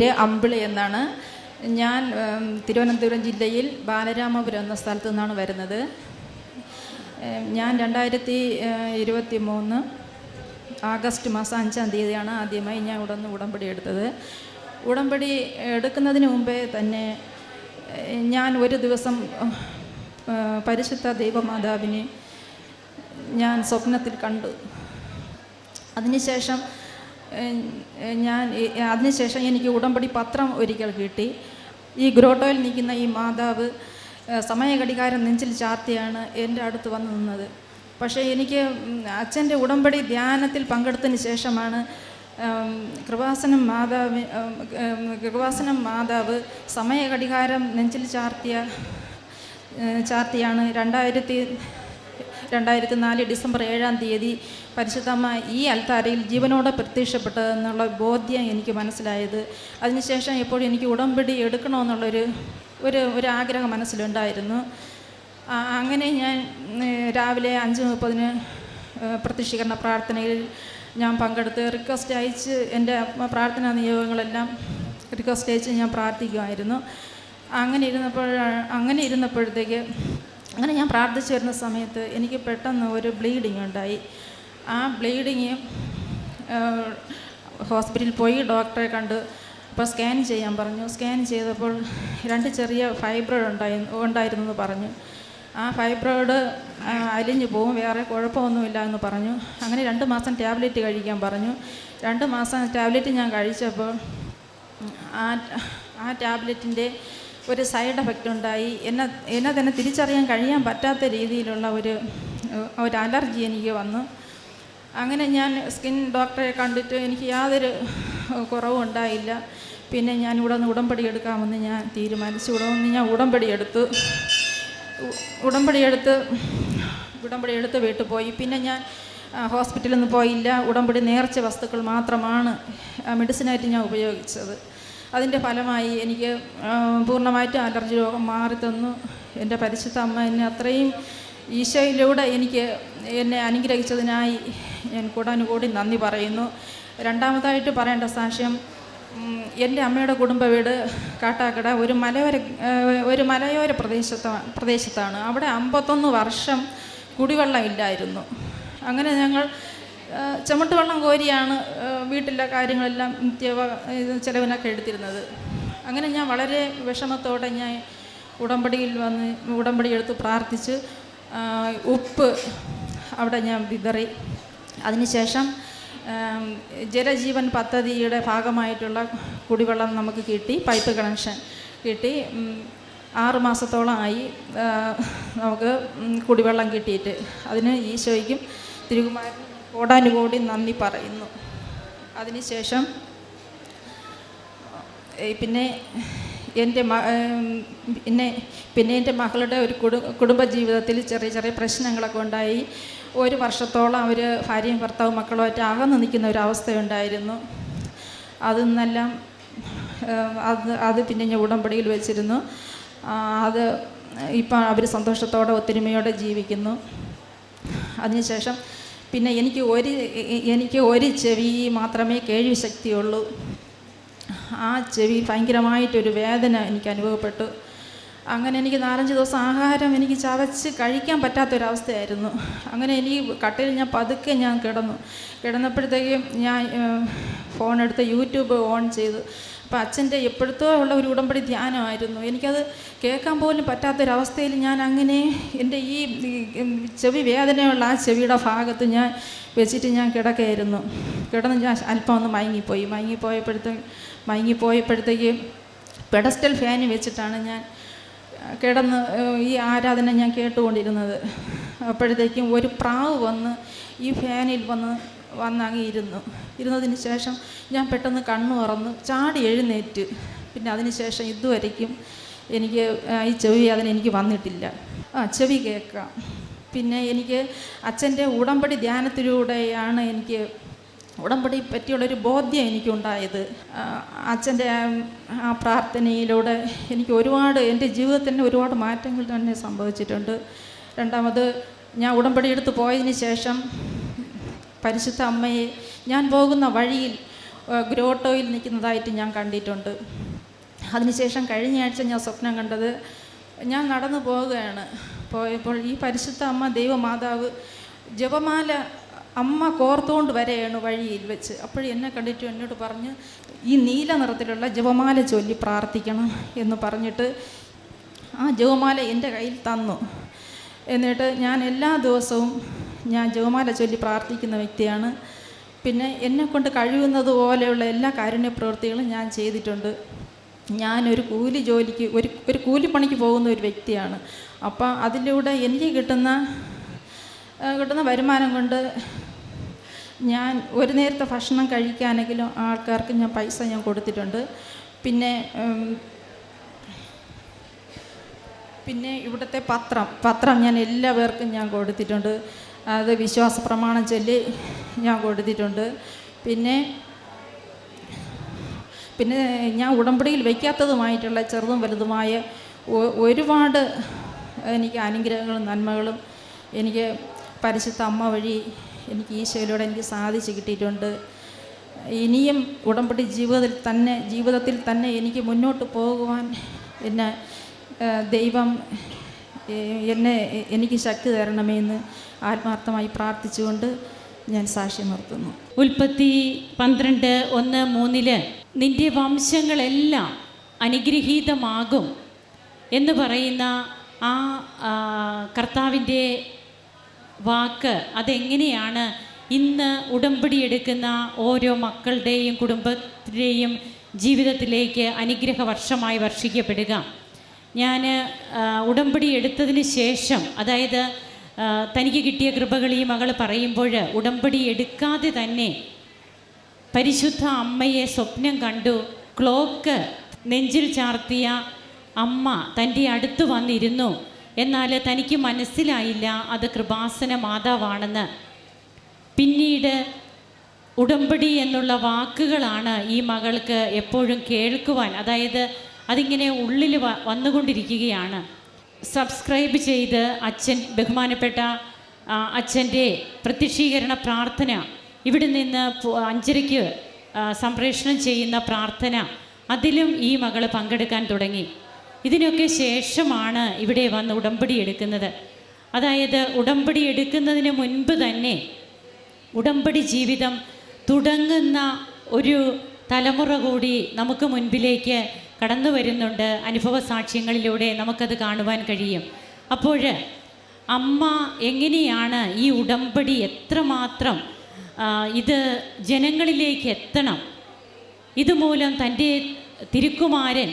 പേര് അമ്പിളി എന്നാണ്. ഞാൻ തിരുവനന്തപുരം ജില്ലയിൽ ബാലരാമപുരം എന്ന സ്ഥലത്തു നിന്നാണ് വരുന്നത്. ഞാൻ രണ്ടായിരത്തി ഇരുപത്തി മൂന്ന് ആഗസ്റ്റ് മാസം അഞ്ചാം തീയതിയാണ് ആദ്യമായി ഞാൻ ഇവിടെ നിന്ന് ഉടമ്പടി എടുത്തത്. ഉടമ്പടി എടുക്കുന്നതിന് മുമ്പേ തന്നെ ഞാൻ ഒരു ദിവസം പരിശുദ്ധ ദൈവമാതാവിനെ ഞാൻ സ്വപ്നത്തിൽ കണ്ടു. അതിനുശേഷം ഞാൻ അതിനുശേഷം എനിക്ക് ഉടമ്പടി പത്രം ഒരിക്കൽ കിട്ടി. ഈ ഗ്രോട്ടോയിൽ നിൽക്കുന്ന ഈ മാതാവ് സമയഘടികാരം നെഞ്ചിൽ ചാർത്തിയാണ് എന്റെ അടുത്ത് വന്നു നിന്നത്. പക്ഷേ എനിക്ക് അച്ഛന്റെ ഉടമ്പടി ധ്യാനത്തിൽ പങ്കെടുത്തതിന് ശേഷമാണ് കൃപാസനം മാതാവ് കൃപാസനം മാതാവ് സമയഘടികാരം നെഞ്ചിൽ ചാർത്തിയ ചാർത്തിയാണ്. രണ്ടായിരത്തി രണ്ടായിരത്തി നാല് ഡിസംബർ ഏഴാം തീയതി പരിശുദ്ധമ്മ ഈ അൽത്താരയിൽ ജീവനോടെ പ്രത്യക്ഷപ്പെട്ടതെന്നുള്ള ബോധ്യം എനിക്ക് മനസ്സിലായത്. അതിനുശേഷം എപ്പോഴും എനിക്ക് ഉടമ്പടി എടുക്കണമെന്നുള്ളൊരു ഒരു ഒരു ആഗ്രഹം മനസ്സിലുണ്ടായിരുന്നു. അങ്ങനെ ഞാൻ രാവിലെ അഞ്ച് മുപ്പതിന് പ്രത്യക്ഷീകരണ പ്രാർത്ഥനയിൽ ഞാൻ പങ്കെടുത്ത് റിക്വസ്റ്റ് അയച്ച് എന്റെ പ്രാർത്ഥനാ നിയോഗങ്ങളെല്ലാം റിക്വസ്റ്റ് അയച്ച് ഞാൻ പ്രാർത്ഥിക്കുമായിരുന്നു. അങ്ങനെ ഇരുന്നപ്പോൾ അങ്ങനെ ഇരുന്നപ്പോഴത്തേക്ക് അങ്ങനെ ഞാൻ പ്രാർത്ഥിച്ചു വരുന്ന സമയത്ത് എനിക്ക് പെട്ടെന്ന് ഒരു ബ്ലീഡിങ് ഉണ്ടായി. ആ ബ്ലീഡിങ് ഹോസ്പിറ്റലിൽ പോയി ഡോക്ടറെ കണ്ട് അപ്പോൾ സ്കാൻ ചെയ്യാൻ പറഞ്ഞു. സ്കാൻ ചെയ്തപ്പോൾ രണ്ട് ചെറിയ ഫൈബ്രോയിഡ് ഉണ്ടായി ഉണ്ടായിരുന്നു എന്ന് പറഞ്ഞു. ആ ഫൈബ്രോയിഡ് അലിഞ്ഞു പോവും വേറെ കുഴപ്പമൊന്നുമില്ല എന്ന് പറഞ്ഞു. അങ്ങനെ രണ്ട് മാസം ടാബ്ലറ്റ് കഴിക്കാൻ പറഞ്ഞു. രണ്ട് മാസം ടാബ്ലറ്റ് ഞാൻ കഴിച്ചപ്പോൾ ആ ആ ടാബ്ലറ്റിന്റെ ഒരു സൈഡ് എഫക്റ്റ് ഉണ്ടായി. എന്നെ എന്നെ തന്നെ തിരിച്ചറിയാൻ കഴിയാൻ പറ്റാത്ത രീതിയിലുള്ള ഒരു ഒരു അലർജി എനിക്ക് വന്നു. അങ്ങനെ ഞാൻ സ്കിൻ ഡോക്ടറെ കണ്ടിട്ട് എനിക്ക് യാതൊരു കുറവും ഉണ്ടായില്ല. പിന്നെ ഞാൻ ഇവിടെ നിന്ന് ഉടമ്പടി എടുക്കാമെന്ന് ഞാൻ തീരുമാനിച്ചു. ഇവിടെ നിന്ന് ഞാൻ ഉടമ്പടി എടുത്തു. ഉടമ്പടി എടുത്ത് ഉടമ്പടി എടുത്ത് വീട്ടിൽ പോയി. പിന്നെ ഞാൻ ഹോസ്പിറ്റലിൽ നിന്ന് പോയില്ല. ഉടമ്പടി നേർച്ച വസ്തുക്കൾ മാത്രമാണ് മെഡിസിനായിട്ട് ഞാൻ ഉപയോഗിച്ചത്. അതിന്റെ ഫലമായി എനിക്ക് പൂർണമായിട്ട് അലർജി രോഗം മാറിത്തന്നു. തന്നു എന്റെ പരിശുദ്ധ അമ്മ എന്നെ അത്രയും ഈശോയിലൂടെ എനിക്ക് എന്നെ അനുഗ്രഹിച്ചതിനായി ഞാൻ കൂടാനുകൂടി നന്ദി പറയുന്നു. രണ്ടാമതായിട്ട് പറയേണ്ട സാക്ഷ്യം എന്റെ അമ്മയുടെ കുടുംബ വീട് കാട്ടാക്കട ഒരു മലയോര ഒരു മലയോര പ്രദേശത്ത് പ്രദേശത്താണ്. അവിടെ അമ്പത്തൊന്ന് വർഷം കുടിവെള്ളം ഇല്ലായിരുന്നു. അങ്ങനെ ഞങ്ങൾ ഏഹ്, ചുമട്ട് വെള്ളം കോരിയാണ് വീട്ടിലെ കാര്യങ്ങളെല്ലാം നിത്യ ഇത് ചിലവിനൊക്കെ എടുത്തിരുന്നത്. അങ്ങനെ ഞാൻ വളരെ വിഷമത്തോടെ ഞാൻ ഉടമ്പടിയിൽ വന്ന് ഉടമ്പടി എടുത്ത് പ്രാർത്ഥിച്ച് ഉപ്പ് അവിടെ ഞാൻ വിതറി. അതിനുശേഷം ജലജീവൻ പദ്ധതിയുടെ ഭാഗമായിട്ടുള്ള കുടിവെള്ളം നമുക്ക് കിട്ടി പൈപ്പ് കണക്ഷൻ കിട്ടി. ആറ് മാസത്തോളമായി നമുക്ക് കുടിവെള്ളം കിട്ടിയിട്ട്. അതിന് ഈശോയ്ക്കും തിരുകുമാരനും കോടാനുകോടി നന്ദി പറയുന്നു. അതിനുശേഷം പിന്നെ എന്റെ പിന്നെ പിന്നെ എന്റെ മകളുടെ ഒരു കുടു കുടുംബ ജീവിതത്തിൽ ചെറിയ ചെറിയ പ്രശ്നങ്ങളൊക്കെ ഉണ്ടായി. ഒരു വർഷത്തോളം അവർ ഭാര്യയും ഭർത്താവും മക്കളുമായിട്ട് അകന്നു നിൽക്കുന്ന ഒരു അവസ്ഥയുണ്ടായിരുന്നു. അതിൽ നിന്നെല്ലാം അത് അത് പിന്നെ ഞാൻ ഉടമ്പടിയിൽ വെച്ചിരുന്നു. അത് ഇപ്പം അവർ സന്തോഷത്തോടെ ഒത്തൊരുമയോടെ ജീവിക്കുന്നു. അതിനുശേഷം പിന്നെ എനിക്ക് ഒരു എനിക്ക് ഒരു ചെവി മാത്രമേ കേൾവി ശക്തിയുള്ളൂ. ആ ചെവി ഭയങ്കരമായിട്ടൊരു വേദന എനിക്ക് അനുഭവപ്പെട്ടു. അങ്ങനെ എനിക്ക് നാലഞ്ച് ദിവസം ആഹാരം എനിക്ക് ചവച്ച് കഴിക്കാൻ പറ്റാത്തൊരവസ്ഥയായിരുന്നു. അങ്ങനെ എനിക്ക് കട്ടിൽ ഞാൻ പതുക്കെ ഞാൻ കിടന്നു. കിടന്നപ്പോഴത്തേക്കും ഞാൻ ഫോണെടുത്ത് യൂട്യൂബ് ഓൺ ചെയ്തു. അപ്പോൾ അച്ഛന്റെ എപ്പോഴത്തോ ഉള്ള ഒരു ഉടമ്പടി ധ്യാനമായിരുന്നു. എനിക്കത് കേൾക്കാൻ പോലും പറ്റാത്തൊരവസ്ഥയിൽ ഞാൻ അങ്ങനെ എന്റെ ഈ ഈ, ചെവി വേദനയുള്ള ആ ചെവിയുടെ ഭാഗത്ത് ഞാൻ വെച്ചിട്ട് ഞാൻ കിടക്കായിരുന്നു കിടന്ന് ഞാൻ അല്പം ഒന്ന് മയങ്ങിപ്പോയി. മയങ്ങിപ്പോയപ്പോഴത്തെ മയങ്ങിപ്പോയപ്പോഴത്തേക്ക് പെഡസ്റ്റൽ ഫാൻ വെച്ചിട്ടാണ് ഞാൻ കിടന്ന് ഈ ആരാധന ഞാൻ കേട്ടുകൊണ്ടിരുന്നത്. അപ്പോഴത്തേക്കും ഒരു പ്രാവ് വന്ന് ഈ ഫാനിൽ വന്ന് വന്ന് അങ്ങ് ഇരുന്നു ഇരുന്നതിന് ശേഷം ഞാൻ പെട്ടെന്ന് കണ്ണു തുറന്ന്. ചാടി എഴുന്നേറ്റ്. പിന്നെ അതിന് ശേഷം ഇതുവരയ്ക്കും എനിക്ക് ഈ ചെവി അതിന് എനിക്ക് വന്നിട്ടില്ല. ആ ചെവി കേൾക്കാം. പിന്നെ എനിക്ക് അച്ഛന്റെ ഉടമ്പടി ധ്യാനത്തിലൂടെയാണ് എനിക്ക് ഉടമ്പടി പറ്റിയുള്ളൊരു ബോധ്യം എനിക്കുണ്ടായത്. അച്ഛന്റെ ആ പ്രാർത്ഥനയിലൂടെ എനിക്ക് ഒരുപാട് എന്റെ ജീവിതത്തിന് ഒരുപാട് മാറ്റങ്ങൾ തന്നെ സംഭവിച്ചിട്ടുണ്ട്. രണ്ടാമത് ഞാൻ ഉടമ്പടി എടുത്ത് പോയതിന് ശേഷം പരിശുദ്ധ അമ്മയെ ഞാൻ പോകുന്ന വഴിയിൽ ഗ്രോട്ടോയിൽ നിൽക്കുന്നതായിട്ട് ഞാൻ കണ്ടിട്ടുണ്ട്. അതിനുശേഷം കഴിഞ്ഞയാഴ്ച ഞാൻ സ്വപ്നം കണ്ടത് ഞാൻ നടന്നു പോവുകയാണ്. പോയപ്പോൾ ഈ പരിശുദ്ധ അമ്മ ദൈവമാതാവ് ജപമാല അമ്മ കോർത്തുകൊണ്ട് വരെയാണ് വഴിയിൽ വെച്ച്. അപ്പോഴും എന്നെ കണ്ടിട്ട് എന്നോട് പറഞ്ഞ് ഈ നീല നിറത്തിലുള്ള ജപമാല ചൊല്ലി പ്രാർത്ഥിക്കണം എന്ന് പറഞ്ഞിട്ട് ആ ജപമാല എന്റെ കയ്യിൽ തന്നു. എന്നിട്ട് ഞാൻ എല്ലാ ദിവസവും ഞാൻ ജോമാല ചൊല്ലി പ്രാർത്ഥിക്കുന്ന വ്യക്തിയാണ്. പിന്നെ എന്നെക്കൊണ്ട് കഴിയുന്നത് പോലെയുള്ള എല്ലാ കാരുണ്യ പ്രവൃത്തികളും ഞാൻ ചെയ്തിട്ടുണ്ട്. ഞാനൊരു കൂലി ജോലിക്ക് ഒരു ഒരു കൂലിപ്പണിക്ക് പോകുന്ന ഒരു വ്യക്തിയാണ്. അപ്പം അതിലൂടെ എനിക്ക് കിട്ടുന്ന കിട്ടുന്ന വരുമാനം കൊണ്ട് ഞാൻ ഒരു നേരത്തെ ഭക്ഷണം കഴിക്കാനെങ്കിലും ആൾക്കാർക്ക് ഞാൻ പൈസ ഞാൻ കൊടുത്തിട്ടുണ്ട്. പിന്നെ പിന്നെ ഇവിടുത്തെ പത്രം പത്രം ഞാൻ എല്ലാ എല്ലാവർക്കും ഞാൻ കൊടുത്തിട്ടുണ്ട്. അത് വിശ്വാസ പ്രമാണം ചൊല്ലി ഞാൻ കൊടുത്തിട്ടുണ്ട്. പിന്നെ പിന്നെ ഞാൻ ഉടമ്പടിയിൽ വയ്ക്കാത്തതുമായിട്ടുള്ള ചെറുതും വലുതുമായ ഒരുപാട് എനിക്ക് അനുഗ്രഹങ്ങളും നന്മകളും എനിക്ക് പരിശുദ്ധ അമ്മ വഴി എനിക്ക് ഈശോയിലൂടെ എനിക്ക് സാധിച്ചു കിട്ടിയിട്ടുണ്ട്. ഇനിയും ഉടമ്പടി ജീവിതത്തിൽ തന്നെ ജീവിതത്തിൽ തന്നെ എനിക്ക് മുന്നോട്ട് പോകുവാൻ എന്നെ ദൈവം എന്നെ എനിക്ക് ശക്തി തരണമെന്ന് ആത്മാർത്ഥമായി പ്രാർത്ഥിച്ചുകൊണ്ട് ഞാൻ സാക്ഷ്യം നിർത്തുന്നു. ഉൽപ്പത്തി പന്ത്രണ്ട് ഒന്ന് മൂന്നിൽ നിന്റെ വംശങ്ങളെല്ലാം അനുഗ്രഹീതമാകും എന്ന് പറയുന്ന ആ കർത്താവിന്റെ വാക്ക് അതെങ്ങനെയാണ് ഇന്ന് ഉടമ്പടി എടുക്കുന്ന ഓരോ മക്കളുടെയും കുടുംബത്തിന്റെയും ജീവിതത്തിലേക്ക് അനുഗ്രഹ വർഷമായി വർഷിക്കപ്പെടുക? ഞാൻ ഉടമ്പടി എടുത്തതിന് ശേഷം അതായത് തനിക്ക് കിട്ടിയ കൃപകൾ ഈ മകൾ പറയുമ്പോൾ ഉടമ്പടി എടുക്കാതെ തന്നെ പരിശുദ്ധ അമ്മയെ സ്വപ്നം കണ്ടു. ക്ലോക്ക് നെഞ്ചിൽ ചാർത്തിയ അമ്മ തന്റെ അടുത്ത് വന്നിരുന്നു. എന്നാൽ തനിക്ക് മനസ്സിലായില്ല അത് കൃപാസന മാതാവാണെന്ന്. പിന്നീട് ഉടമ്പടി എന്നുള്ള വാക്കുകളാണ് ഈ മകൾക്ക് എപ്പോഴും കേൾക്കുവാൻ. അതായത് അതിങ്ങനെ ഉള്ളിൽ വന്നുകൊണ്ടിരിക്കുകയാണ്. സബ്സ്ക്രൈബ് ചെയ്ത് അച്ഛൻ ബഹുമാനപ്പെട്ട അച്ഛന്റെ പ്രത്യക്ഷീകരണ പ്രാർത്ഥന. ഇവിടെ നിന്ന് അഞ്ചരയ്ക്ക് സംപ്രേഷണം ചെയ്യുന്ന പ്രാർത്ഥന. അതിലും ഈ മകൾ പങ്കെടുക്കാൻ തുടങ്ങി. ഇതിനൊക്കെ ശേഷമാണ് ഇവിടെ വന്ന് ഉടമ്പടി എടുക്കുന്നത്. അതായത് ഉടമ്പടി എടുക്കുന്നതിന് മുൻപ് തന്നെ ഉടമ്പടി ജീവിതം തുടങ്ങുന്ന ഒരു തലമുറ കൂടി നമുക്ക് മുൻപിലേക്ക് കടന്നു വരുന്നുണ്ട് അനുഭവ സാക്ഷ്യങ്ങളിലൂടെ നമുക്കത് കാണുവാൻ കഴിയും. അപ്പോൾ അമ്മ എങ്ങനെയാണ് ഈ ഉടമ്പടി എത്രമാത്രം ഇത് ജനങ്ങളിലേക്ക് എത്തണം? ഇതുമൂലം തന്റെ തിരുക്കുമാരൻ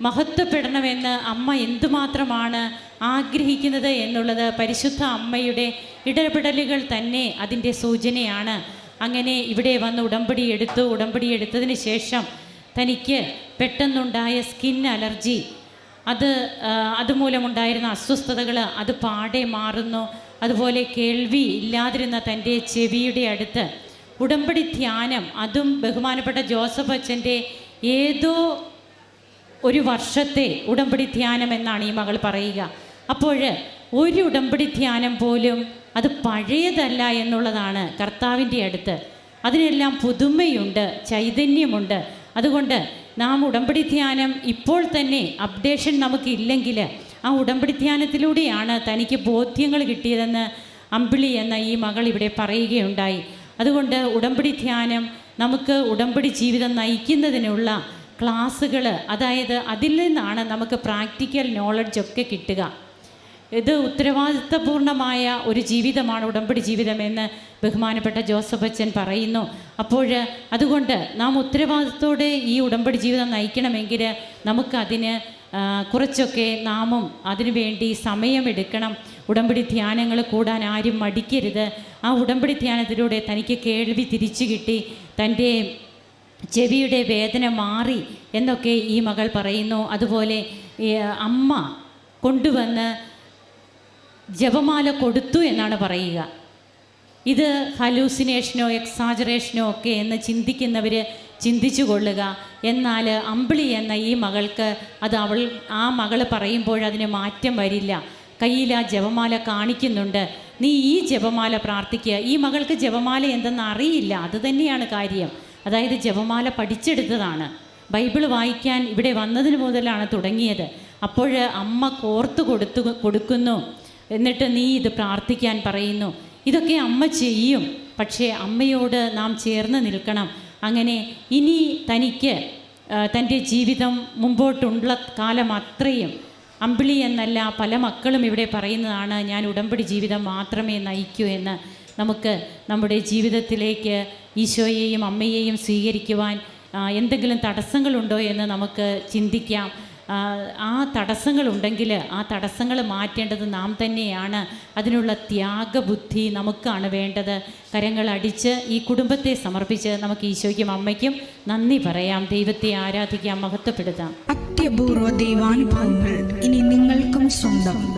മഹത്വപ്പെടണമെന്ന് അമ്മ എന്തുമാത്രമാണ് ആഗ്രഹിക്കുന്നത് എന്നുള്ളത് പരിശുദ്ധ അമ്മയുടെ ഇടപെടലുകൾ തന്നെ അതിന്റെ സൂചനയാണ്. അങ്ങനെ ഇവിടെ വന്ന് ഉടമ്പടി എടുത്തു. ഉടമ്പടി എടുത്തതിന് ശേഷം തനിക്ക് പെട്ടെന്നുണ്ടായ സ്കിൻ അലർജി. അത് അതുമൂലമുണ്ടായിരുന്ന അസ്വസ്ഥതകൾ അത് പാടെ മാറുന്നു. അതുപോലെ കേൾവി ഇല്ലാതിരുന്ന തന്റെ ചെവിയുടെ അടുത്ത്. ഉടമ്പടി ധ്യാനം അതും ബഹുമാനപ്പെട്ട ജോസഫ് അച്ഛന്റെ ഏതോ ഒരു വർഷത്തെ ഉടമ്പടി ധ്യാനം എന്നാണ് ഈ മകൾ പറയുക. അപ്പോൾ ഒരു ഉടമ്പടി ധ്യാനം പോലും അത് പഴയതല്ല എന്നുള്ളതാണ് കർത്താവിന്റെ അടുത്ത്. അതിനെല്ലാം പുതുമയുണ്ട് ചൈതന്യമുണ്ട്. അതുകൊണ്ട് നാം ഉടമ്പടി ധ്യാനം ഇപ്പോൾ തന്നെ അപ്ഡേഷൻ നമുക്കില്ലെങ്കിൽ ആ ഉടമ്പടി ധ്യാനത്തിലൂടെയാണ് തനിക്ക് ബോധ്യങ്ങൾ കിട്ടിയതെന്ന് അമ്പിളി എന്ന ഈ മകൾ ഇവിടെ പറയുകയുണ്ടായി. അതുകൊണ്ട് ഉടമ്പടി ധ്യാനം നമുക്ക് ഉടമ്പടി ജീവിതം നയിക്കുന്നതിനുള്ള ക്ലാസ്സുകൾ അതായത് അതിൽ നിന്നാണ് നമുക്ക് പ്രാക്ടിക്കൽ നോളജൊക്കെ കിട്ടുക. ഇത് ഉത്തരവാദിത്തപൂർണമായ ഒരു ജീവിതമാണ് ഉടമ്പടി ജീവിതമെന്ന് ബഹുമാനപ്പെട്ട ജോസഫ് അച്ഛൻ പറയുന്നു. അപ്പോൾ അതുകൊണ്ട് നാം ഉത്തരവാദിത്തോടെ ഈ ഉടമ്പടി ജീവിതം നയിക്കണമെങ്കിൽ നമുക്കതിന് കുറച്ചൊക്കെ നാമും അതിനുവേണ്ടി സമയമെടുക്കണം ഉടമ്പടി ധ്യാനങ്ങൾ കൂടാൻ ആരും മടിക്കരുത്. ആ ഉടമ്പടി ധ്യാനത്തിലൂടെ തനിക്ക് കേൾവി തിരിച്ചു കിട്ടി തന്റെ ചെവിയുടെ വേദന മാറി എന്നൊക്കെ ഈ മകൾ പറയുന്നു. അതുപോലെ അമ്മ കൊണ്ടുവന്ന് ജപമാല കൊടുത്തു എന്നാണ് പറയുക. ഇത് ഹലൂസിനേഷനോ എക്സാജറേഷനോ ഒക്കെ എന്ന് ചിന്തിക്കുന്നവർ ചിന്തിച്ചു കൊള്ളുക. എന്നാൽ അമ്പിളി എന്ന ഈ മകൾക്ക് അത് അവൾ ആ മകൾ പറയുമ്പോൾ അതിന് മാറ്റം വരില്ല. കയ്യിൽ ആ ജപമാല കാണിക്കുന്നുണ്ട്. നീ ഈ ജപമാല പ്രാർത്ഥിക്കുക. ഈ മകൾക്ക് ജപമാല എന്തെന്ന് അറിയില്ല. അത് തന്നെയാണ് കാര്യം. അതായത് ജപമാല പഠിച്ചെടുത്തതാണ്. ബൈബിൾ വായിക്കാൻ ഇവിടെ വന്നതിന് മുതലാണ് തുടങ്ങിയത്. അപ്പോൾ അമ്മ കോർത്ത് കൊടുത്തു കൊടുക്കുന്നു. എന്നിട്ട് നീ ഇത് പ്രാർത്ഥിക്കാൻ പറയുന്നു. ഇതൊക്കെ അമ്മ ചെയ്യും. പക്ഷേ അമ്മയോട് നാം ചേർന്ന് നിൽക്കണം. അങ്ങനെ ഇനി തനിക്ക് തന്റെ ജീവിതം മുമ്പോട്ടുള്ള കാലം അത്രയും. അമ്പിളി എന്നല്ല പല മക്കളും ഇവിടെ പറയുന്നതാണ് ഞാൻ ഉടമ്പടി ജീവിതം മാത്രമേ നയിക്കൂ എന്ന്. നമുക്ക് നമ്മുടെ ജീവിതത്തിലേക്ക് ഈശോയെയും അമ്മയെയും സ്വീകരിക്കുവാൻ എന്തെങ്കിലും തടസ്സങ്ങളുണ്ടോ എന്ന് നമുക്ക് ചിന്തിക്കാം. ആ, തടസ്സങ്ങളുണ്ടെങ്കിൽ ആ തടസ്സങ്ങൾ മാറ്റേണ്ടത് നാം തന്നെയാണ്. അതിനുള്ള ത്യാഗബുദ്ധി നമുക്കാണ് വേണ്ടത്. കരങ്ങൾ അടിച്ച് ഈ കുടുംബത്തെ സമർപ്പിച്ച് നമുക്ക് ഈശോയ്ക്കും അമ്മയ്ക്കും നന്ദി പറയാം. ദൈവത്തെ ആരാധിക്കാം മഹത്വപ്പെടുത്താം. അത്യപൂർവ ദൈവാനുഭവങ്ങൾ ഇനി നിങ്ങൾക്കും സ്വന്തം.